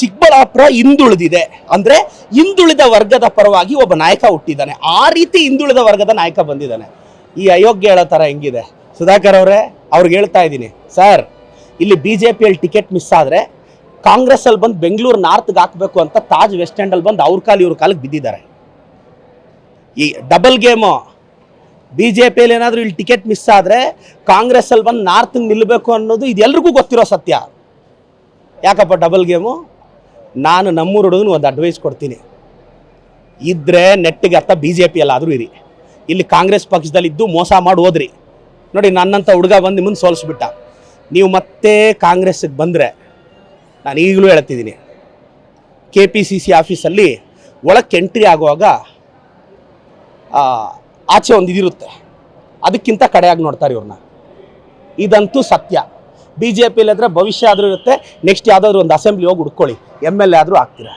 ಚಿಕ್ಕಬಳ್ಳಾಪುರ ಹಿಂದುಳಿದಿದೆ. ಅಂದ್ರೆ ಹಿಂದುಳಿದ ವರ್ಗದ ಪರವಾಗಿ ಒಬ್ಬ ನಾಯಕ ಹುಟ್ಟಿದ್ದಾನೆ. ಆ ರೀತಿ ಹಿಂದುಳಿದ ವರ್ಗದ ನಾಯಕ ಬಂದಿದ್ದಾನೆ. ಈ ಅಯೋಗ್ಯ ಹೇಳೋ ಥರ ಹೆಂಗಿದೆ? ಸುಧಾಕರ್ ಅವರೇ, ಅವ್ರಿಗೆ ಹೇಳ್ತಾ ಇದ್ದೀನಿ. ಸರ್, ಇಲ್ಲಿ ಬಿ ಜೆ ಟಿಕೆಟ್ ಮಿಸ್ ಆದರೆ ಕಾಂಗ್ರೆಸ್ಸಲ್ಲಿ ಬಂದು ಬೆಂಗಳೂರು ನಾರ್ತ್ಗೆ ಹಾಕಬೇಕು ಅಂತ ತಾಜ್ ವೆಸ್ಟ್ ಎಂಡಲ್ಲಿ ಬಂದು ಅವ್ರ ಕಾಲು ಇವ್ರ ಕಾಲಿಗೆ ಬಿದ್ದಿದ್ದಾರೆ. ಈ ಡಬಲ್ ಗೇಮು ಬಿ ಜೆ ಪಿಯಲ್ಲಿ ಏನಾದರೂ ಇಲ್ಲಿ ಟಿಕೆಟ್ ಮಿಸ್ ಆದರೆ ಕಾಂಗ್ರೆಸ್ಸಲ್ಲಿ ಬಂದು ನಾರ್ತ್ಗೆ ನಿಲ್ಲಬೇಕು ಅನ್ನೋದು ಇದೆಲ್ಲರಿಗೂ ಗೊತ್ತಿರೋ ಸತ್ಯ. ಯಾಕಪ್ಪ ಡಬಲ್ ಗೇಮು ನಾನು ನಮ್ಮೂರು ಹುಡುಗನ ಒಂದು ಅಡ್ವೈಸ್ ಕೊಡ್ತೀನಿ. ಇದ್ದರೆ ನೆಟ್ಟಿಗೆ ಅರ್ಥ ಬಿ ಜೆ ಪಿಯಲ್ಲಾದರೂ ಇರಿ. ಇಲ್ಲಿ ಕಾಂಗ್ರೆಸ್ ಪಕ್ಷದಲ್ಲಿ ಇದ್ದು ಮೋಸ ಮಾಡಿ ಹೋದ್ರಿ. ನೋಡಿ ನನ್ನಂಥ ಹುಡುಗ ಬಂದು ನಿಮ್ಮನ್ನು ಸೋಲಿಸ್ಬಿಟ್ಟ. ನೀವು ಮತ್ತೆ ಕಾಂಗ್ರೆಸ್ಗೆ ಬಂದರೆ ನಾನು ಈಗಲೂ ಹೇಳ್ತಿದ್ದೀನಿ. ಕೆ ಪಿ ಸಿ ಸಿ ಆಫೀಸಲ್ಲಿ ಒಳಕ್ಕೆ ಎಂಟ್ರಿ ಆಗುವಾಗ ಆಚೆ ಒಂದು ಇದಿರುತ್ತೆ ಅದಕ್ಕಿಂತ ಕಡೆಯಾಗಿ ನೋಡ್ತಾರೆ ಇವ್ರನ್ನ. ಇದಂತೂ ಸತ್ಯ. ಬಿ ಜೆ ಪಿಲಿ ಆದರೆ ಭವಿಷ್ಯ ಆದರೂ ಇರುತ್ತೆ. ನೆಕ್ಸ್ಟ್ ಯಾವುದಾದ್ರು ಒಂದು ಅಸೆಂಬ್ಲಿ ಹೋಗಿ ಹುಡ್ಕೊಳ್ಳಿ. ಎಂ ಎಲ್ ಎ ಆದರೂ ಆಗ್ತೀರಾ?